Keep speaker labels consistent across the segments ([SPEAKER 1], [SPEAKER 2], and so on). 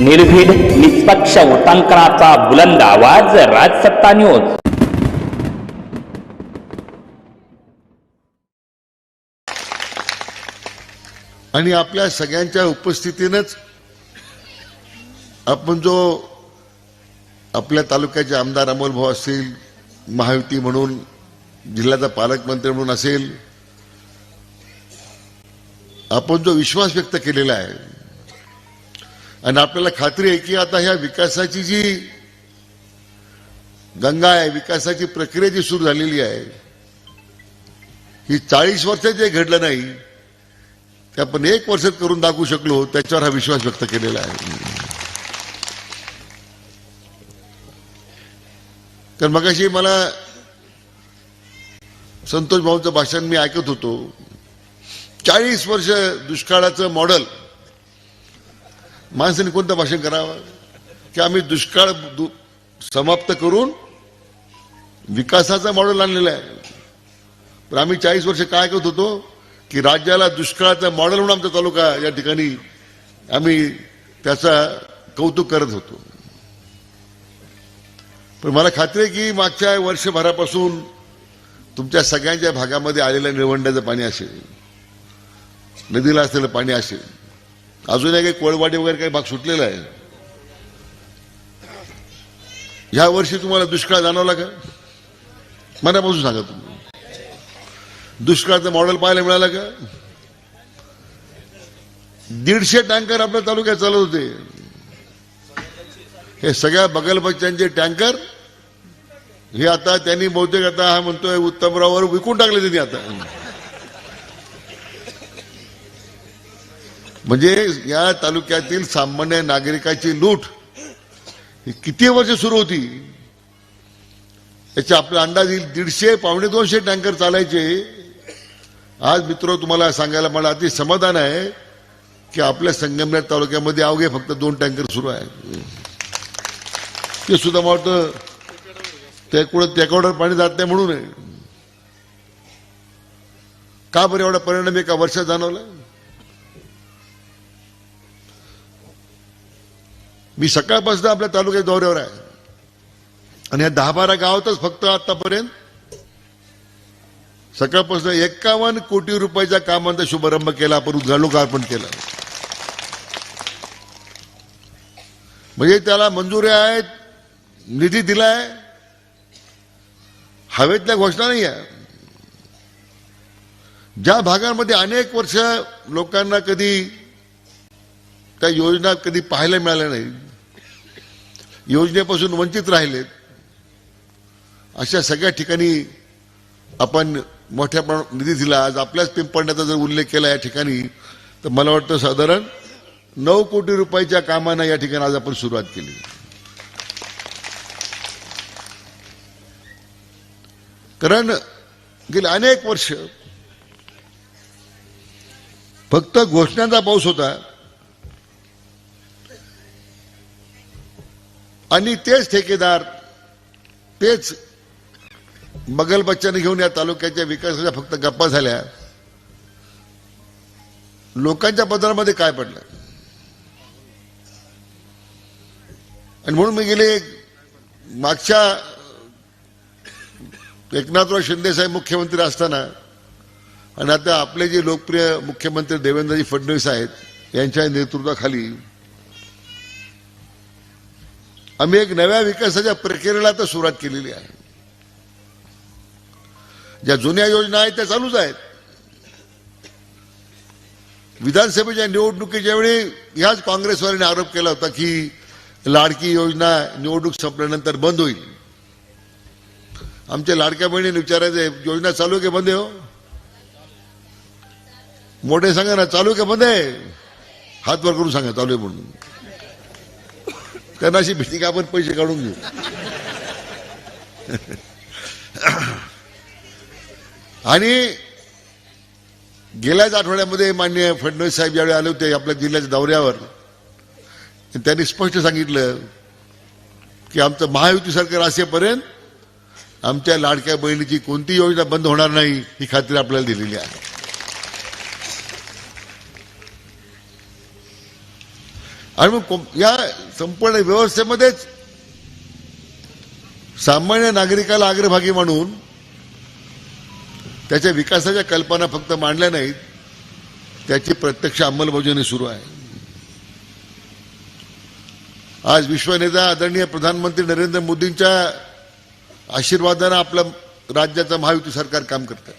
[SPEAKER 1] निर्भीड निष्पक्ष उटांकनाचा बुलंद आवाज राजसत्ता न्यूज.
[SPEAKER 2] आणि आपल्या सगळ्यांच्या उपस्थितीनंच आपण जो आपल्या तालुक्याचे आमदार अमोल भाऊ असतील महायुती म्हणून जिल्ह्याचा पालकमंत्री म्हणून असेल आपण जो विश्वास व्यक्त केलेला आहे आणि आपल्याला खात्री आहे की आता ह्या विकासाची जी गंगा आहे विकासाची प्रक्रिया जी सुरू झालेली आहे ही चाळीस वर्षात जे घडलं नाही ते आपण एक वर्षात करून दाखवू शकलो त्याच्यावर हा विश्वास व्यक्त केलेला आहे. तर मगाशी मला संतोष भाऊंचं भाषण मी ऐकत होतो. चाळीस वर्ष दुष्काळाचं मॉडेल माणसाने कोणतं भाषण करावं? की आम्ही दुष्काळ दु- समाप्त करून विकासाचा मॉडेल आणलेला आहे. पण आम्ही चाळीस वर्ष काय करत होतो की राज्याला दुष्काळाचा मॉडेल म्हणून आमचा तालुका या ठिकाणी आम्ही त्याचा कौतुक करत होतो. पण मला खात्री आहे की मागच्या वर्षभरापासून तुमच्या सगळ्यांच्या भागामध्ये आलेल्या निळवंड्याचं पाणी असेल नदीला असलेलं पाणी असेल अजूनही काही कोळवाडी वगैरे काही भाग सुटलेला आहे. ह्या वर्षी तुम्हाला दुष्काळ जाणवला का? मनापासून सांगा तुम्ही. दुष्काळाचं मॉडेल पाहायला मिळालं का? दीडशे टँकर आपल्या तालुक्यात चालत होते. हे सगळ्या बगलबच्च्यांचे टँकर हे आता त्यांनी बहुतेक आता हा म्हणतोय उत्तमरावर विकून टाकले त्यांनी आता. म्हणजे या तालुक्यातील सामान्य नागरिकाची लूट ही किती वर्ष सुरू होती? याच्या आपला अंदाज येईल. दीडशे पावणे दोनशे टँकर चालायचे. आज मित्र तुम्हाला सांगायला मला अति समाधान आहे की आपल्या संगमनेर तालुक्यामध्ये अवघे फक्त दोन टँकर सुरू आहे ते सुद्धा मला वाटतं त्याकडं त्याकडं पाणी जात नाही म्हणून. आहे का बरं एवढा परिणाम एका वर्षात जाणवला मी सकाळपासून आपल्या तालुक्यात दौऱ्यावर आहे. आणि या दहा बारा गावातच फक्त आतापर्यंत सकाळपासून एकावन्न कोटी रुपयाच्या कामांचा शुभारंभ केला आपण उद्घाटन लोकार्पण केलं. म्हणजे त्याला मंजुऱ्या आहेत निधी दिलाय. हवेतल्या घोषणा नाही आहे. ज्या भागांमध्ये अनेक वर्ष लोकांना कधी त्या योजना कधी पाहायला मिळाल्या नाही योजनेपासून वंचित राहिलेत. अशा सगळ्या ठिकाणी आपण मोठ्या प्रमाणात निधी दिला. आज आपल्याच पिंपळण्याचा जर उल्लेख केला या ठिकाणी तर मला वाटतं साधारण नऊ कोटी रुपयाच्या कामांना या ठिकाणी आज आपण सुरुवात केली. कारण गेले अनेक वर्ष फक्त घोषणांचा पाऊस होता. आणि तेच ठेकेदार तेच बगल बच्चाने घेऊन या तालुक्याच्या विकासाच्या फक्त गप्पा झाल्या. लोकांच्या पदरामध्ये काय पडलं? आणि म्हणून मी गेले मागच्या एकनाथराव शिंदे साहेब मुख्यमंत्री असताना आणि आता आपले जे लोकप्रिय मुख्यमंत्री देवेंद्रजी फडणवीस आहेत यांच्या नेतृत्वाखाली आम्ही एक नव्या विकासाच्या प्रक्रियेला तर सुरुवात केलेली आहे. ज्या जुन्या योजना आहेत त्या चालूच आहेत. विधानसभेच्या निवडणुकीच्या वेळी ह्याच काँग्रेसवाल्यांनी आरोप केला होता की लाडकी योजना निवडणूक संपल्यानंतर बंद होईल. आमच्या लाडक्या बहिणीने विचारायचे योजना चालू आहे की बंद आहे हो? मोठे सांगा ना चालू आहे का बंद आहे? हात वर करून सांगा चालू आहे म्हणून. त्यांना अशी भीती का आपण पैसे काढून घेऊ? आणि गेल्याच आठवड्यामध्ये मान्य फडणवीस साहेब ज्यावेळी आले होते आपल्या जिल्ह्याच्या दौऱ्यावर त्यांनी स्पष्ट सांगितलं की आमचं महायुती सरकार असेपर्यंत आमच्या लाडक्या बहिणीची कोणती योजना बंद होणार नाही ही खात्री आपल्याला दिलेली आहे. आणि मग या संपूर्ण व्यवस्थेमध्येच सामान्य नागरिकाला अग्रभागी मानून त्याच्या विकासाच्या कल्पना फक्त मांडल्या नाहीत त्याची प्रत्यक्ष अंमलबजावणी सुरू आहे. आज विश्वनेता आदरणीय प्रधानमंत्री नरेंद्र मोदींच्या आशीर्वादानं आपलं राज्याचं महायुती सरकार काम करतं.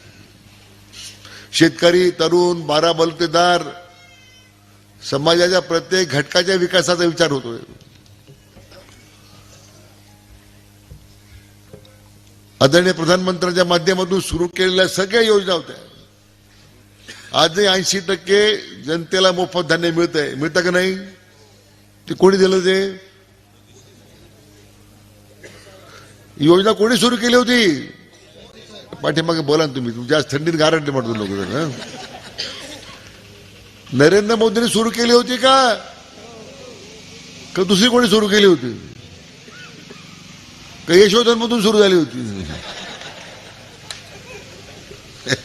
[SPEAKER 2] शेतकरी तरुण बारा बलुतेदार समाजाच्या प्रत्येक घटकाच्या विकासाचा विचार होतोय. आदरणीय प्रधानमंत्र्यांच्या माध्यमातून सुरू केलेल्या सगळ्या योजना होत्या. आजही ऐंशी टक्के जनतेला मोफत धान्य मिळतंय. मिळतं का नाही? ते कोणी दिलं ते? योजना कोणी सुरू केली होती? पाठीमागे बोला ना तुम्ही. तुमच्या आज थंडीत गारंटी म्हणतो लोक नरेंद्र मोदींनी सुरू केली होती का? का दुसरी कोणी सुरू केली होती? का यशोधन मधून सुरू झाली होती?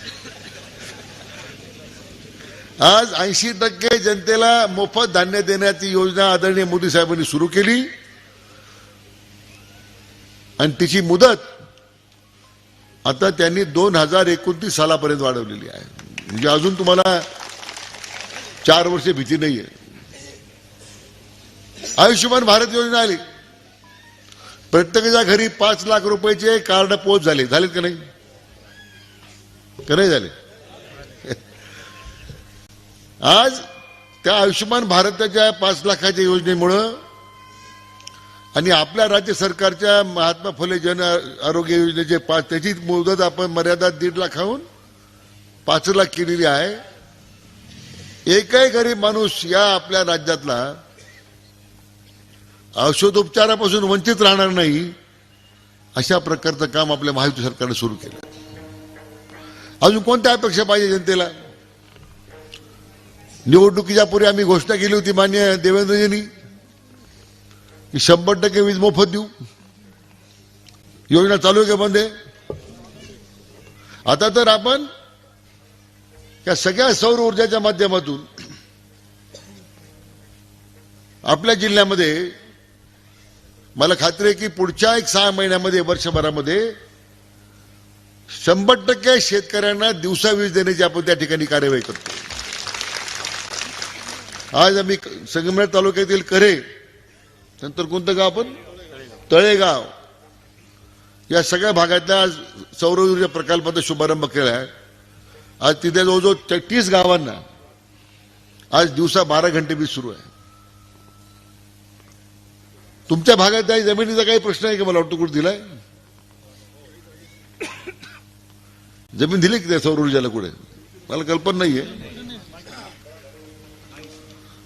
[SPEAKER 2] आज ऐंशी टक्के जनतेला मोफत धान्य देण्याची योजना आदरणीय मोदी साहेबांनी सुरू केली. आणि तिची मुदत आता त्यांनी दोन हजार एकोणतीस सालापर्यंत वाढवलेली आहे. म्हणजे अजून तुम्हाला चार वर्ष भीती नाही आहे. आयुष्यमान भारत योजना आली. प्रत्येकाच्या घरी पाच लाख रुपयाचे कार्ड पोच झाले. झालेत का नाही? का नाही झाले? आज त्या आयुष्यमान भारताच्या पाच लाखाच्या योजनेमुळं आणि आपल्या राज्य सरकारच्या महात्मा फुले जन आरोग्य योजनेचे पाच त्याची मुदत आपण मर्यादा दीड लाखाहून पाच लाख केलेली आहे. एकही गरीब माणूस या आपल्या राज्यातला औषधोपचारापासून वंचित राहणार नाही अशा प्रकारचं काम आपल्या महायुती सरकारने सुरू केलं. अजून कोणत्या अपेक्षा पाहिजे जनतेला? निवडणुकीच्या पूर्वी आम्ही घोषणा केली होती मान्य देवेंद्रजींनी की शंभर टक्के वीज मोफत देऊ. योजना चालू आहे का बंद आहे? आता तर आपण या सगळ्या सौर ऊर्जाच्या माध्यमातून आपल्या जिल्ह्यामध्ये मला खात्री आहे की पुढच्या एक सहा महिन्यामध्ये वर्षभरामध्ये शंभर टक्के शेतकऱ्यांना दिवसा वीज देण्याची आपण त्या ठिकाणी कार्यवाही करतो. आज आम्ही संगमनेर तालुक्यातील करे नंतर कोणतं गाव आपण? तळेगाव. या सगळ्या भागातल्या आज सौर ऊर्जा प्रकल्पाचा शुभारंभ केला आहे. आज तिथे जवळजवळ तेहतीस गावांना आज दिवसा बारा घंटे वीज सुरू आहे. तुमच्या भागात त्या जमिनीचा काही प्रश्न आहे का मला वाटतं कुठे दिलाय? जमीन दिली की त्या सौर ऊर्जाला कुठे? मला कल्पना नाहीये.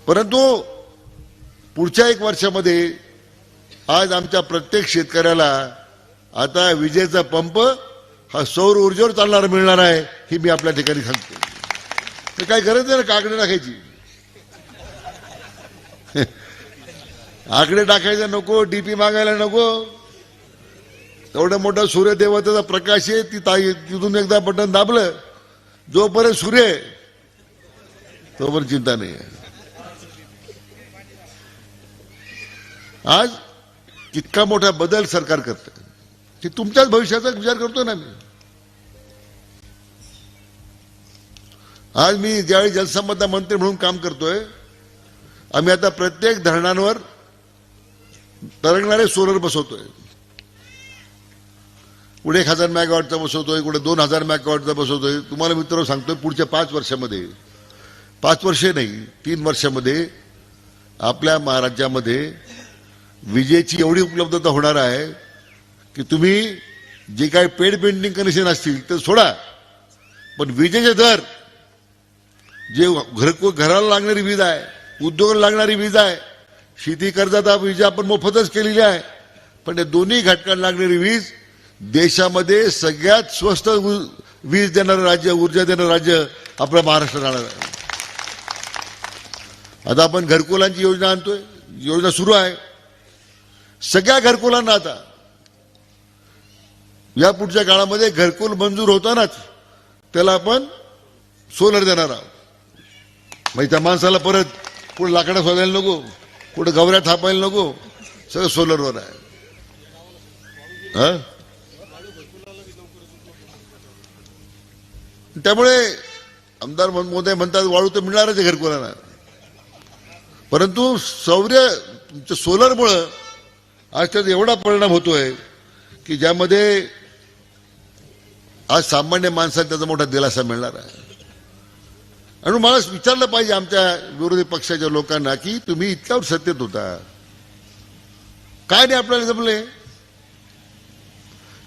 [SPEAKER 2] परंतु पुढच्या एक वर्षामध्ये आज आमच्या प्रत्येक शेतकऱ्याला आता विजेचा पंप हा सौर ऊर्जेवर चालणारा मिळणार आहे ही मी आपल्या ठिकाणी सांगतो. तर काय गरज नाही ना काकडे टाकायची. आकडे टाकायचं नको डीपी मागायला नको. एवढं मोठं सूर्यदेवतेचा प्रकाश आहे ती ताई तिथून एकदा बटन दाबलं जोपर्यंत सूर्य तोपर्यंत चिंता नाही आज इतका मोठा बदल सरकार करतं. की तुमच्याच भविष्याचा विचार करतो ना मी. आज मी ज्यावेळी जलसंपदा मंत्री म्हणून काम करतोय आम्ही आता प्रत्येक धरणांवर तरंगणारे सोलर बसवतोय. कुठे एक हजार मॅगावॉटचा बसवतोय कुठे दोन हजार मॅगावॉटचा बसवतोय. तुम्हाला मित्र सांगतोय पुढच्या पाच वर्षामध्ये पाच वर्षे नाही तीन वर्षामध्ये आपल्या महाराज्यामध्ये विजेची एवढी उपलब्धता होणार आहे की तुम्ही जे काही पेड पेंटिंग कनेक्शन असतील ते सोडा. पण विजेचे दर जे घर घराला लागणारी वीज आहे उद्योगाला लागणारी वीज आहे शेती कर्जात वीज आपण मोफतच केलेली आहे पण या दोन्ही घटकांना लागणारी वीज देशामध्ये सगळ्यात स्वस्त वीज देणारं राज्य ऊर्जा देणारं राज्य आपलं महाराष्ट्र राहणार आहे. आता आपण घरकुलांची योजना आणतोय. योजना सुरू आहे. सगळ्या घरकुलांना आता या पुढच्या काळामध्ये घरकुल मंजूर होतानाच त्याला आपण सोलर देणार आहोत. म्हणजे त्या माणसाला परत कुठं लाकडं सोलायला नको कुठं गवऱ्या थापायला नको सगळं सोलरवर आहे. हा? त्यामुळे आमदार मोदय म्हणतात वाळू तर मिळणारच आहे घरकुलांना परंतु सौर्य सोलरमुळं आज त्याचा एवढा परिणाम होतोय की ज्यामध्ये आज सामान्य माणसाला त्याचा मोठा दिलासा मिळणार आहे. आणि मला विचारलं पाहिजे आमच्या विरोधी पक्षाच्या लोकांना की तुम्ही इतक्यावर सत्तेत होता. काय नाही आपल्याला जमले?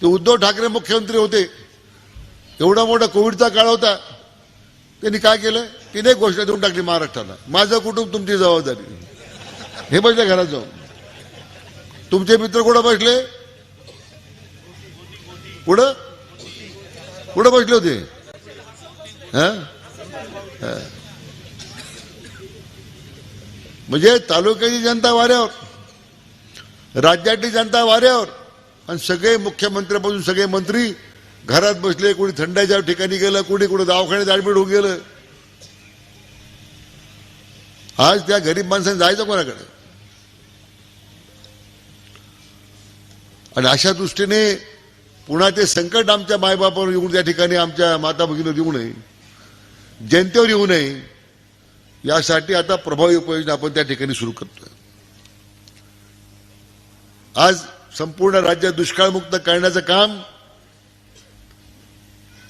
[SPEAKER 2] ते उद्धव ठाकरे मुख्यमंत्री होते. एवढा मोठा कोविडचा काळ होता. त्यांनी काय केलं? तिने घोषणा देऊन टाकली महाराष्ट्राला. माझं कुटुंब तुमची जबाबदारी. हे बसले घरात जाऊन. तुमचे मित्र कुठं बसले? कुठं? कुठं बसले होते? म्हणजे तालुक्याची जनता वाऱ्यावर राज्यातली जनता वाऱ्यावर आणि सगळे मुख्यमंत्र्यापासून सगळे मंत्री घरात बसले कोणी थंडाच्या ठिकाणी गेलं कोणी कुठं दवाखान्यात ऍडमिट होऊन गेलं. आज त्या गरीब माणसाने जायचं कोणाकडे? आणि अशा दृष्टीने पुन्हा ते संकट आमच्या मायबापावर येऊन त्या ठिकाणी आमच्या माता भगिनीवर येऊ नये जनतेवर येऊ नये यासाठी आता प्रभावी उपाययोजना आपण त्या ठिकाणी सुरू करतोय. आज संपूर्ण राज्यात दुष्काळमुक्त करण्याचं काम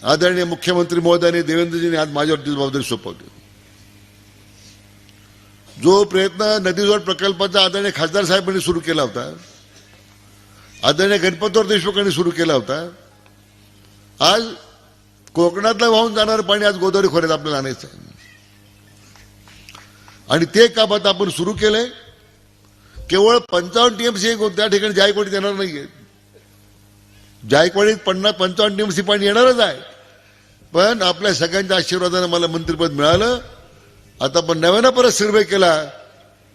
[SPEAKER 2] आदरणीय मुख्यमंत्री महोदयाने देवेंद्रजींनी आज माझ्यावरती जबाबदारी सोपवली. जो प्रयत्न नदीजोड प्रकल्पाचा आदरणीय खासदार साहेबांनी सुरू केला होता आदरणीय गणपतराव देशमुखांनी सुरू केला होता. आज कोकणातलं वाहून जाणारं पाणी आज गोदावरी खोऱ्यात आपल्याला आणायचं आहे. आणि ते काम आता आपण सुरू केलंय. केवळ पंचावन्न टीएमसी त्या ठिकाणी जायकवाडीत येणार नाहीये. जायकवाडीत पन्नास पंचावन्न टीएमसी पाणी येणारच आहे. पण आपल्या सगळ्यांच्या आशीर्वादानं मला मंत्रिपद मिळालं. आता पण नव्यानं परत सर्वे केला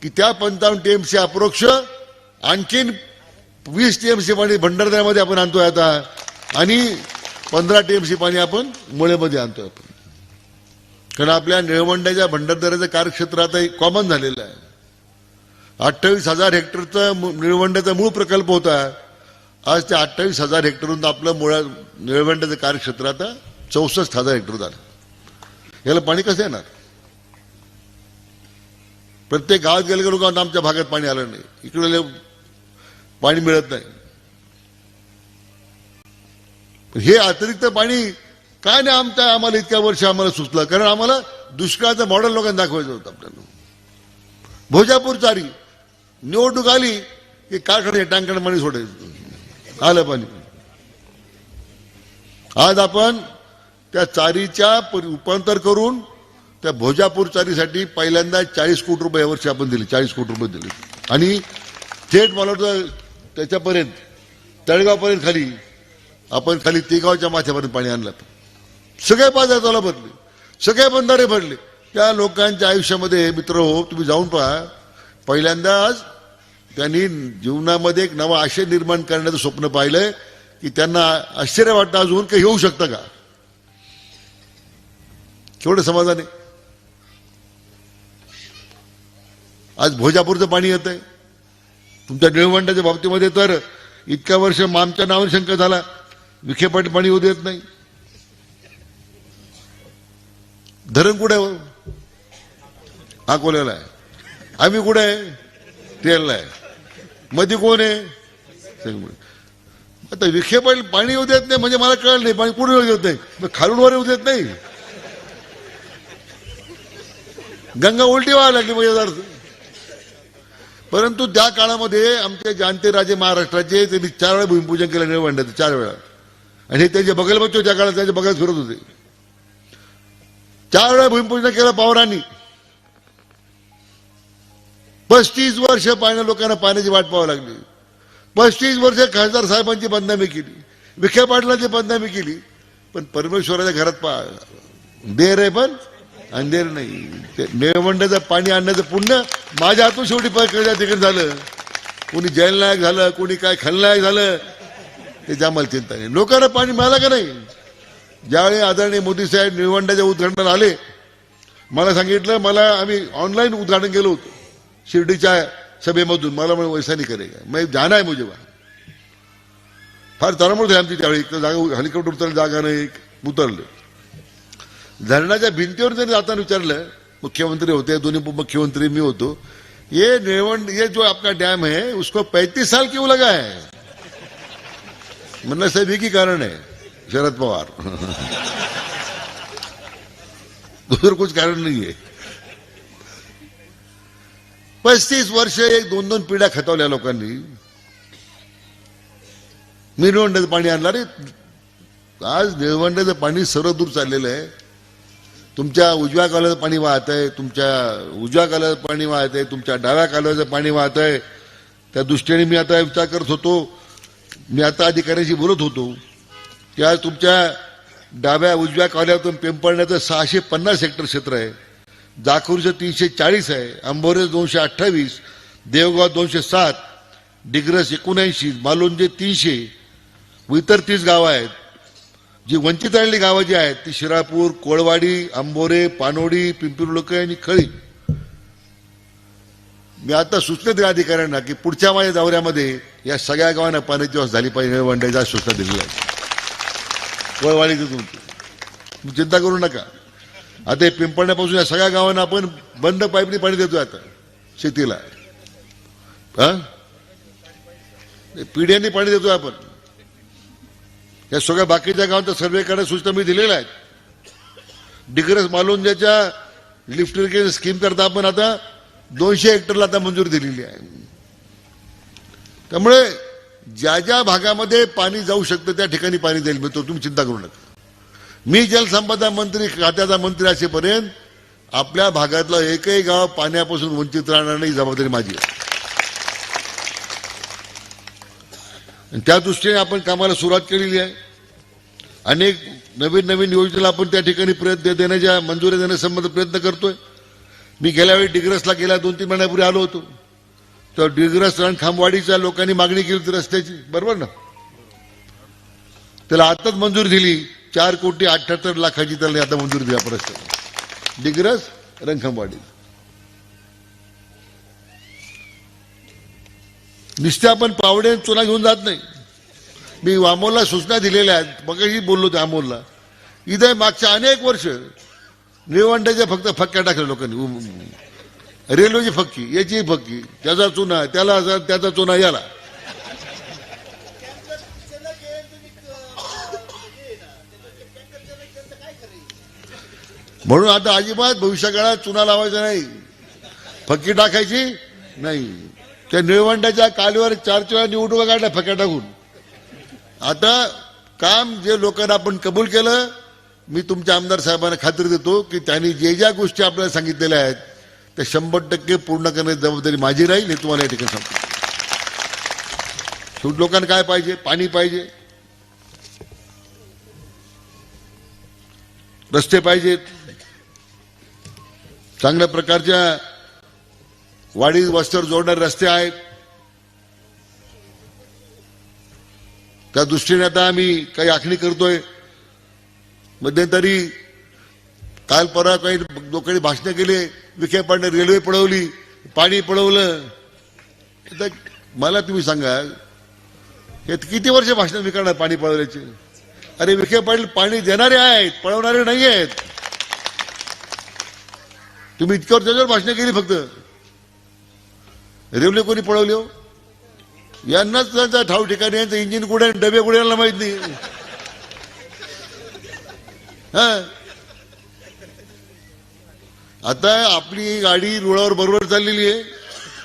[SPEAKER 2] की त्या पंचावन्न टीएमसी अप्रोक्ष आणखीन वीस टीएमसी पाणी भंडारदऱ्यामध्ये आपण आणतोय आता. आणि पंधरा टीएमसी पाणी आपण मुळेमध्ये आणतोय आपण. कारण आपल्या निळवंड्याच्या भंडारदऱ्याचं कार्यक्षेत्र आता कॉमन झालेलं आहे. अठ्ठावीस हजार हेक्टरचं निळवंड्याचा मूळ प्रकल्प होता. आज त्या अठ्ठावीस हजार हेक्टरहून आपलं मुळा निळवंड्याचं कार्यक्षेत्र आता चौसष्ट हजार हेक्टर झालं. याला पाणी कसं येणार? प्रत्येक गावात गेले की लोकांना आमच्या भागात पाणी आलं नाही. इकडे पाणी मिळत नाही. हे अतिरिक्त पाणी काय नाही आमच्या आम्हाला इतक्या वर्ष आम्हाला सुचलं? कारण आम्हाला दुष्काळाचं मॉडेल लोकांना दाखवायचं होतं आपल्याला. भोजापूर चारी निवडणूक आली की कारखाने टँकर पाणी सोडायचं. आलं पाणी. आज आपण त्या चारीच्या रूपांतर करून त्या भोजापूर चारीसाठी पहिल्यांदा चाळीस कोटी रुपये यावर्षी आपण दिले. चाळीस कोटी रुपये दिले. आणि थेट मला वाटतं त्याच्यापर्यंत तळगावपर्यंत खाली आपण खाली तिगावच्या माथ्यापर्यंत पाणी आणलं. सगळे बाजार त्याला भरले. सगळे बंधारे भरले. त्या लोकांच्या आयुष्यामध्ये मित्र हो तुम्ही जाऊन पहा. पहिल्यांदा आज त्यांनी जीवनामध्ये एक नवा आशय निर्माण करण्याचं स्वप्न पाहिलंय की त्यांना आश्चर्य वाटतं अजून काही होऊ शकतं का? केवढं समाधान. आज भोजापूरचं पाणी येत आहे तुमच्या निळवंडाच्या बाबतीमध्ये तर इतक्या वर्ष आमच्या नावाने शंका झाला. विखे पाटील पाणी होऊ देत नाही. धरण कुठे आहे? अकोल्याला आहे. आम्ही कुठे आहे? तेलला आहे. मध्ये कोण आहे? आता विखे पाटील पाणी येऊ देत नाही म्हणजे मला कळलं नाही. पाणी कुठे येऊ देत नाही? खालून वर येऊ देत नाही. गंगा उलटी व्हायला लागली म्हणजे अर्थ. परंतु त्या काळामध्ये आमचे जाणते राजे महाराष्ट्राचे त्यांनी चार वेळा भूमिपूजन केलं निळवंड्याचं चार वेळा. आणि हे त्यांचे बगल बच्चो त्या काळात त्यांच्या बगल फिरत होते. चार वेळा भूमिपूजन केलं पवारांनी. पस्तीस वर्ष पाण्या लोकांना पाण्याची वाट पाहावी लागली. पस्तीस वर्ष खासदार साहेबांची बदनामी केली. विखे पाटलांची बदनामी केली. पण परमेश्वराच्या घरात पा देर आहे पण अंधेर नाही. ते निळवंड्याचं पाणी आणण्याचं पुण्य माझ्या हातून शेवटी तिकडे झालं. कोणी जैलनायक झालं कोणी काय खलनायक झालं ते जामाला चिंता नाही. लोकांना पाणी मिळालं का नाही? ज्यावेळी आदरणीय मोदी साहेब निळवंड्याच्या उद्घाटनाला आले मला सांगितलं मला आम्ही ऑनलाईन उद्घाटन केलं होतं शिर्डीच्या सभेमधून. मला म्हणे वैसा नाही करेगा मैं जाना है मुझे फार तळमळ आहे आमची त्यावेळी. एक जागा हेलिकॉप्टर उतरलं जागा नाही उतरले. धरणाच्या भिंतीवर जरी जाताना विचारलं मुख्यमंत्री होते दोन्ही उपमुख्यमंत्री मी होतो ये निळवंड ये जो आपका डैम है उसको पैंतीस साल क्यों लगा है? म्हणलं साहेब की कारण है शरद पवार. दूसरं कुछ कारण नाही आहे पस्तीस वर्ष एक दोन दोन पिढ्या खतवल्या लोकांनी. मी निळवंड्याचं पाणी आणणार आज निळवंड्याचं पाणी सर्व दूर चाललेलं आहे. तुमच्या उजव्या कालव्याचं पाणी वाहत आहे तुमच्या उजव्या कालव्याचं पाणी वाहत आहे तुमच्या डाव्या कालव्याचं पाणी वाहत आहे. त्या दृष्टीने मी आता विचार करत होतो. मी आता अधिकाऱ्यांशी बोलत होतो. की आज तुमच्या डाव्या उजव्या कालव्यातून पिंपळण्याचं सहाशे पन्नास हेक्टर क्षेत्र आहे. जाखूरचं तीनशे चाळीस आहे. अंबोरे दोनशे अठ्ठावीस देवगाव दोनशे सात डिग्रस एकोणऐंशी मालोंजे तीनशे इतर तीस गावं आहेत. जी वंचित राहिलेली गावं जी आहेत ती शिरापूर कोळवाडी आंबोरे पानोडी पिंपरी आणि खळी. मी आता सूचना दिल्या अधिकाऱ्यांना की पुढच्या माझ्या दौऱ्यामध्ये या सगळ्या गावांना पाण्याची व्यवस्था झाली पाहिजे वंड्याच्या सूचना दिली आहे. कोळवाडी तुम्ही चिंता करू नका. आता हे पिंपळण्यापासून या सगळ्या गावांना आपण बंद पाईपनी पाणी देतोय आता शेतीला. हा पिढ्यांनी पाणी देतोय आपण. या सगळ्या बाकीच्या गावांचा सर्वे करायला सूचना मी दिलेल्या आहेत. डिग्रस मालुंजाच्या लिफ्ट इरिगेशन स्कीम करता आपण आता दोनशे हेक्टरला आता मंजुरी दिलेली आहे. त्यामुळे ज्या ज्या भागामध्ये पाणी जाऊ शकतं त्या ठिकाणी पाणी देईल मिळतो तुम्ही चिंता करू नका. मी जलसंपदा मंत्री खात्याचा मंत्री असेपर्यंत आपल्या भागातलं एकही गाव पाण्यापासून वंचित राहणार नाही जबाबदारी माझी आहे. आणि त्या दृष्टीने आपण कामाला सुरुवात केलेली आहे. अनेक नवीन नवीन योजनेला आपण त्या ठिकाणी प्रयत्न देण्याच्या मंजुरी देण्यासंबंध प्रयत्न करतोय. मी गेल्या वेळी डिग्रसला गेल्या दोन तीन महिन्यापूर्वी आलो होतो. तर डिग्रस रणखांबवाडीच्या लोकांनी मागणी केली होती रस्त्याची. बरोबर ना? त्याला आताच मंजुरी दिली. चार कोटी अठ्याहत्तर लाखाची त्याला आता मंजुरी द्या रस्त्याला. डिग्रस रणखांबवाडी नुसते आपण पावडे चुना घेऊन जात नाही. मी वामोलला सूचना दिलेल्या आहेत. मगही बोललो त्या अमोलला. इथे मागच्या अनेक वर्ष निळवंड्याच्या फक्त फक्क्या टाकल्या लोकांनी. रेल्वेची फक्की याची फक्की त्याचा चुना त्याला त्याचा चुना याला. म्हणून आता अजिबात भविष्यकाळात चुना लावायचा नाही. फक्की टाकायची नाही. त्या निळवंडाच्या कालीवर चार चार निवडणुका काढल्या फक्या टाकून. आता काम जे लोकांना आपण कबूल केलं मी तुमच्या आमदार साहेबांना खात्री देतो की त्यांनी जे ज्या गोष्टी आपल्याला सांगितलेल्या आहेत त्या शंभर टक्के पूर्ण करण्याची जबाबदारी माझी राहील हे तुम्हाला या ठिकाणी सांगतो. शेवटी लोकांना काय पाहिजे? पाणी पाहिजे. रस्ते पाहिजेत. चांगल्या प्रकारच्या वाडी वस्तर जोडणारे रस्ते आहेत. त्या दृष्टीने आता आम्ही काही आखणी करतोय. मध्यंतरी काल परवा काही लोकांनी भाषणं केले विखे पाडणे रेल्वे पळवली पाणी पळवलं. आता मला तुम्ही सांगा हे किती वर्ष भाषण विकणार पाणी पळवल्याचे? अरे विखे पाटील पाणी देणारे आहेत पळवणारे नाही आहेत तुम्ही इतक्यावर त्याच्यावर भाषणं केली फक्त. रेवले कोणी पळवले हो? यांनाच त्यांचा ठाव ठिकाणी यांचं इंजिन कुठे डबे कुठे यांना माहीत नाही. हा? आता आपली गाडी रुळावर बरोबर चाललेली आहे.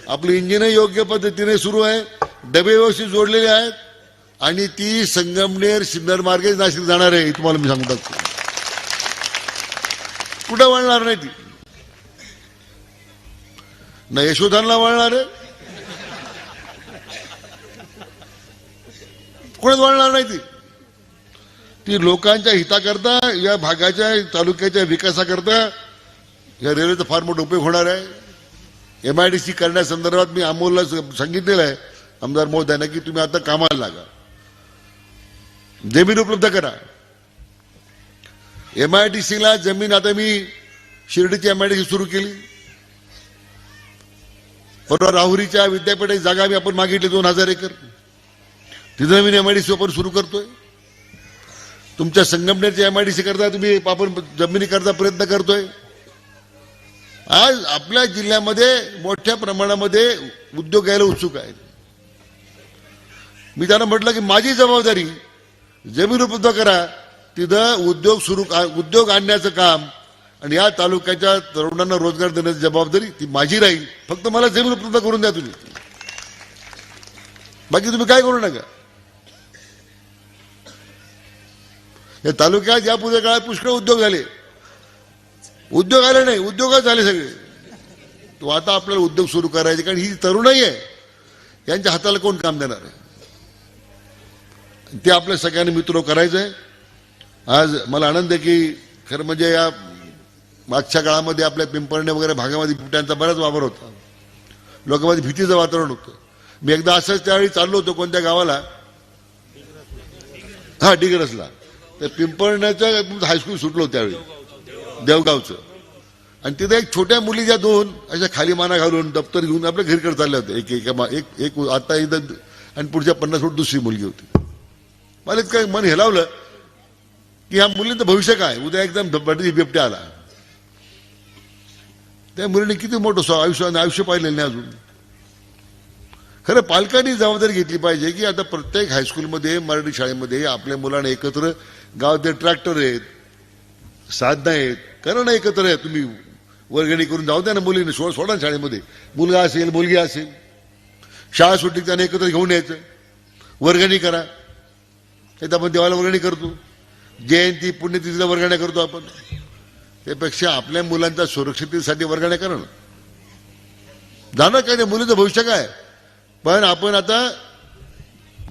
[SPEAKER 2] आपली इंजिनही योग्य पद्धतीने सुरू आहे. डबे व्यवस्थित जोडलेले आहेत. आणि ती संगमनेर सिन्नर मार्गे नाशिक जाणार आहे तुम्हाला मी सांगतात कुठं वळणार नाही ती? ना यशोधनला वळणार आहे? कोणीच वळणार नाही ती? ती लोकांच्या हिताकरता या भागाच्या तालुक्याच्या विकासाकरता या रेल्वेचा फार मोठा उपयोग होणार आहे. एम आय डी सी करण्यासंदर्भात मी अमोलला सांगितलेलं आहे. आमदार महोदयांना की तुम्ही आता कामाला लागा. जमीन उपलब्ध करा. एम आय डी सीला जमीन आता मी शिर्डीची एम आय डी सी सुरू केली. परवा राहुरीच्या विद्यापीठाची जागा आम्ही आपण मागितली दोन हजार एकर. तिथं नवीन एमआयडीसी आपण सुरू करतोय. तुमच्या संगमनेरच्या एमआयडीसी करता तुम्ही आपण जमिनी करता प्रयत्न करतोय. आज आपल्या जिल्ह्यामध्ये मोठ्या प्रमाणामध्ये उद्योग घ्यायला उत्सुक आहेत. मी त्यांना म्हटलं की माझी जबाबदारी जमीन उपलब्ध करा तिथं उद्योग सुरू उद्योग आणण्याचं काम आणि या तालुक्याच्या तरुणांना रोजगार देण्याची जबाबदारी ती माझी राहील. फक्त मला जमीन उपलब्ध करून द्या तुम्ही. बाकी तुम्ही काय करू नका. या तालुक्यात या पुढे काळात पुष्कळ उद्योग झाले. उद्योग आले नाही उद्योगच झाले सगळे. तो आता आपल्याला उद्योग सुरू करायचे कारण ही तरुणाई आहे. यांच्या हाताला कोण काम देणार आहे? ते आपल्या सगळ्यांनी मित्र करायचं आहे आज मला आनंद आहे की खरं म्हणजे या मागच्या काळामध्ये आपल्या पिंपळणे वगैरे भागामध्ये बिबट्यांचा बराच वापर होता. लोकांमध्ये भीतीचं वातावरण होतं. मी एकदा असंच त्यावेळी चाललो होतो कोणत्या गावाला. हा डिग्रसला. तर पिंपळण्याचं हायस्कूल सुटलो त्यावेळी. देवगावचं. आणि तिथे एक छोट्या मुलीच्या दोन अशा खाली माना घालून दप्तर घेऊन आपल्या घरीकडे चालल्या होत्या. एक एक एक आता इथं आणि पुढच्या पन्नास फूट दुसरी मुलगी होती. मला काय मन हेलावलं की ह्या मुलींचं भविष्य काय? उद्या एकदम बटरी बिबट्या आला. त्या मुलीने किती मोठं स्व- आयुष्य आयुष्य पाहिलेलं नाही अजून. खरं पालकांनी जबाबदारी घेतली पाहिजे की आता प्रत्येक हायस्कूलमध्ये मराठी शाळेमध्ये आपल्या मुलांना एकत्र गावातले ट्रॅक्टर आहेत साधना आहेत करा ना एकत्र आहे. तुम्ही वर्गणी करून जाऊ द्या ना मुलीने सोड सोडा ना शाळेमध्ये. मुलगा असेल मुलगी असेल. शाळा सुट्टी त्याने एकत्र घेऊन यायचं. वर्गणी करा. ते आपण देवाला वर्गणी करतो. जयंती पुण्यतिथीला वर्गण्या करतो आपण. त्यापेक्षा आपल्या मुलांच्या सुरक्षिततेसाठी वर्गण्या करा ना जाणं काय नाही मुलीचं भविष्य काय? पण आपण आता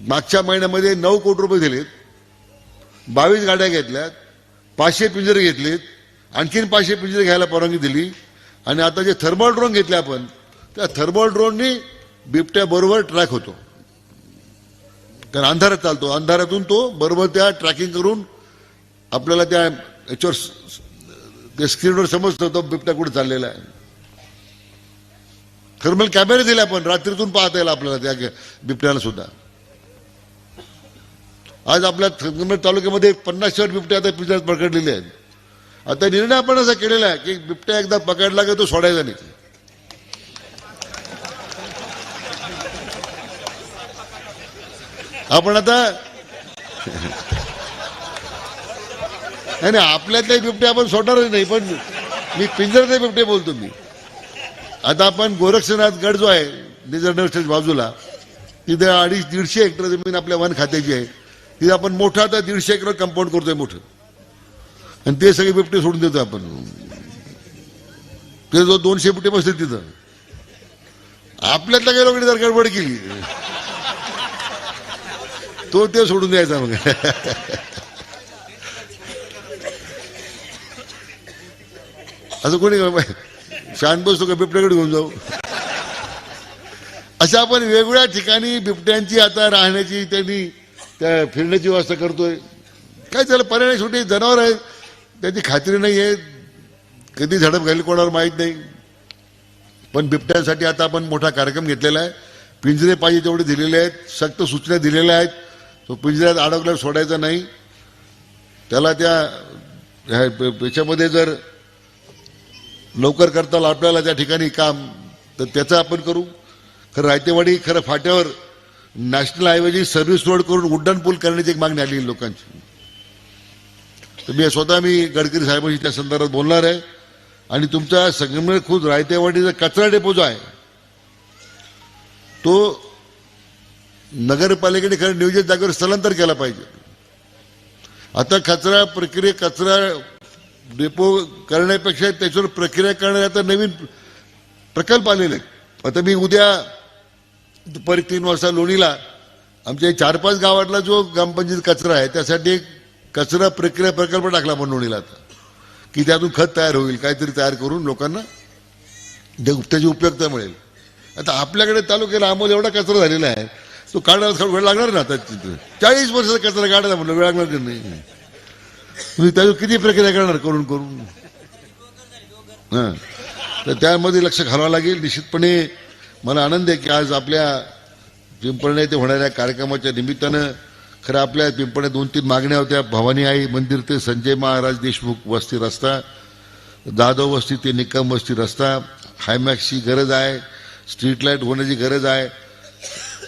[SPEAKER 2] मागच्या महिन्यामध्ये नऊ कोटी रुपये दिलेत. बावीस गाड्या घेतल्यात. पाचशे पिंजरे घेतलेत. आणखीन पाचशे पिंजरे घ्यायला परवानगी दिली. आणि आता जे थर्मल ड्रोन घेतले आपण त्या थर्मल ड्रोननी बिबट्या बरोबर ट्रॅक होतो. कारण अंधारात चालतो. अंधारातून तो बरोबर त्या ट्रॅकिंग करून आपल्याला त्या याच्यावर स्क्रीनवर समजतो तो बिबट्या कुठे चाललेला आहे. थर्मल कॅमेरे दिले आपण रात्रीतून पाहता येईल आपल्याला त्या बिबट्याला सुद्धा. आज आपल्या संगमेर तालुक्यामध्ये पन्नास शहर बिबट्या आता पिंजऱ्यात पकडलेले आहेत. आता निर्णय आपण असा केलेला आहे की बिबट्या एकदा पकडला की तो सोडायचा नाही. आपण आता नाही नाही आपल्यातले बिबटे आपण सोडणारच नाही पण मी पिंजऱ्यातले बिबटे बोलतो मी. आता आपण गोरक्षनाथ गड जो आहे निजर नर्सरीच्या बाजूला तिथे अडीच दीडशे हेक्टर जमीन आपल्या वन खात्याची आहे. तिथे आपण मोठं आता दीडशे एकर कंपाऊंड करतोय मोठं. आणि ते सगळे बिबटे सोडून देतो आपण. ते जो दोनशे बिबटे बसले तिथं. आपल्यातल्या काही लोकांनी जर गडबड केली तो ते सोडून द्यायचा मग. असं कोणी फॅन बसतो का बिबट्याकडे घेऊन जाऊ? अशा आपण वेगवेगळ्या ठिकाणी बिबट्यांची आता राहण्याची त्यांनी त्या फिरण्याची व्यवस्था करतोय. काय झालं? पर्याय नाही, जनावर आहेत. त्याची खात्री नाही आहे. कधी झडप घाली कोणावर माहीत नाही. पण बिबट्यांसाठी आता आपण मोठा कार्यक्रम घेतलेला आहे. पिंजरे पाहिजे तेवढे दिलेले आहेत. सक्त सूचना दिलेल्या आहेत. तो पिंजऱ्यात अडकल्यावर सोडायचा नाही. त्याला त्या ह्याच्यामध्ये जर लवकर करता आलं आपल्याला त्या ठिकाणी काम तर त्याचं आपण करू. खरं रायतेवाडी खरं फाट्यावर नॅशनल हायवेची सर्व्हिस रोड करून उड्डाण पूल करण्याची एक मागणी आली लोकांची. तर मी स्वतः मी गडकरी साहेबांशी त्या संदर्भात बोलणार आहे. आणि तुमचा संगमनेर खुद रायतेवाडीचा कचरा डेपो जो आहे. तो नगरपालिकेने खरं नियोजित जागेवर स्थलांतर केला पाहिजे. आता कचरा प्रक्रिया कचरा डेपो करण्यापेक्षा त्याच्यावर प्रक्रिया करणारे आता नवीन प्रकल्प आलेले आहेत. आता मी उद्या दुपारी तीन वाजता लोणीला आमच्या चार पाच गावातला जो ग्रामपंचायत कचरा आहे त्यासाठी एक कचरा प्रक्रिया प्रकल्प टाकला पण लोणीला आता. की त्यातून खत तयार होईल काहीतरी तयार करून लोकांना त्याची उपयुक्तता मिळेल. आता आपल्याकडे तालुक्याला अमोल एवढा कचरा झालेला आहे तो काढायला वेळ लागणार ना आता? तिथं चाळीस वर्षाचा कचरा काढायला म्हणलं वेळ लागणार की नाही? तुम्ही त्याच्यावर किती प्रक्रिया करणार? करून करून. हां. तर त्यामध्ये लक्ष घालावं लागेल. निश्चितपणे मला आनंद आहे की आज आपल्या पिंपळणे येथे होणाऱ्या कार्यक्रमाच्या निमित्तानं खरं आपल्या पिंपळ्या दोन तीन मागण्या होत्या. भवानी आई मंदिर ते संजय महाराज देशमुख वस्ती रस्ता जाधव वस्ती ते निकम वस्ती रस्ता हायमॅक्सची गरज आहे स्ट्रीट लाइट होण्याची गरज आहे.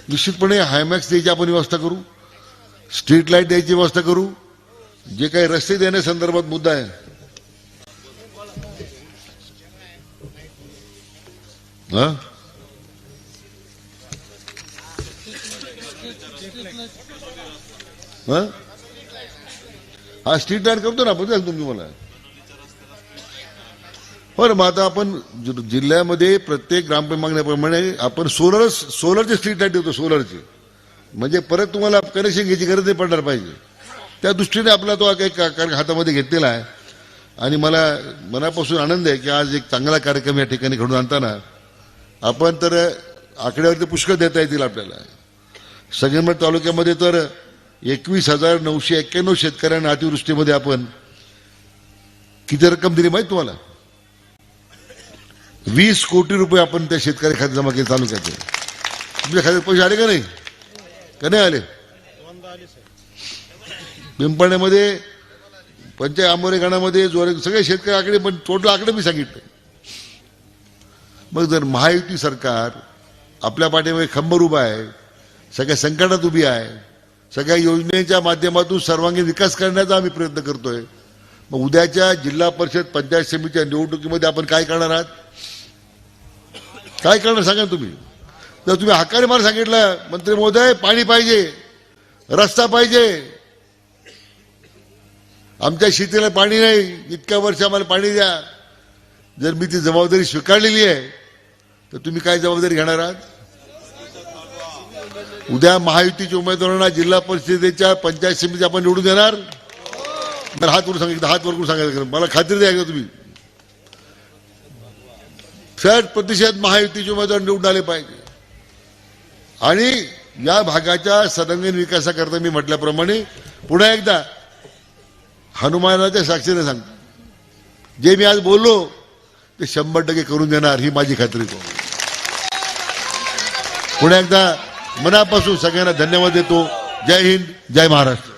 [SPEAKER 2] निश्चितपणे हायमॅक्स द्यायची आपण व्यवस्था करू. स्ट्रीट लाइट द्यायची व्यवस्था करू. जे काही रस्ते देण्यासंदर्भात मुद्दा आहे. हा? हा? स्ट्रीट लाइट करतो ना आपण द्याल तुम्ही मला. बरं मग आता आपण जिल्ह्यामध्ये प्रत्येक ग्रामपंचायत मागण्याप्रमाणे आपण सोलर सोलरचे स्ट्रीट लाइट देतो सोलरचे म्हणजे परत तुम्हाला कनेक्शन घ्यायची गरज नाही पडणार पाहिजे. त्या दृष्टीने आपला तो एक कार्यक्रम हातामध्ये घेतलेला आहे. आणि मला मनापासून आनंद आहे की आज एक चांगला कार्यक्रम या ठिकाणी घडून आणताना आपण तर आकड्यावरती पुष्कळ देता येतील आपल्याला. संगमनेर तालुक्यामध्ये तर एकवीस हजार नऊशे एक्क्याण्णव शेतकऱ्यांना अतिवृष्टीमध्ये आपण किती रक्कम दिली माहिती तुम्हाला? वीस कोटी रुपये आपण त्या शेतकरी खात्यात जमा केले तालुक्याचे. तुमच्या खात्यात पैसे आले का नाही? का नाही आले? पिंपळण्यामध्ये पंचायत आंबोरे गणामध्ये जोरे सगळे शेतकरी आकडे पण टोटल आकडे मी सांगितले. मग जर महायुती सरकार आपल्या पाठीमध्ये खंबर उभा आहे सगळ्या संकटात उभी आहे सगळ्या योजनेच्या माध्यमातून सर्वांगीण विकास करण्याचा आम्ही प्रयत्न करतोय मग उद्याच्या जिल्हा परिषद पंचायत समितीच्या निवडणुकीमध्ये आपण काय करणार आहात? काय करणार सांगा तुम्ही? जर तुम्ही हक्काने मला सांगितलं मंत्री महोदय पाणी पाहिजे रस्ता पाहिजे आमच्या शेतीला पाणी नाही. इतक्या वर्ष आम्हाला पाणी द्या. जर मी ती जबाबदारी स्वीकारलेली आहे तर तुम्ही काय जबाबदारी घेणार आहात? उद्या महायुतीच्या उमेदवारांना जिल्हा परिषदेच्या पंचायत समिती आपण निवडून देणार. बरं हात वरून सांगितलं हात वरून सांगायचं मला खात्री द्या का तुम्ही. साठ प्रतिशत महायुतीचे उमेदवार निवडून आले पाहिजे. आणि या भागाच्या सदंगीन विकासाकरता मी म्हटल्याप्रमाणे पुन्हा एकदा हनुमानाच्या साक्षीने सांगतो जे मी आज बोललो ते शंभर टक्के करून देणार ही माझी खात्री पुन्हा एकदा मनापासून सगळ्यांना धन्यवाद देतो. जय हिंद जय महाराष्ट्र.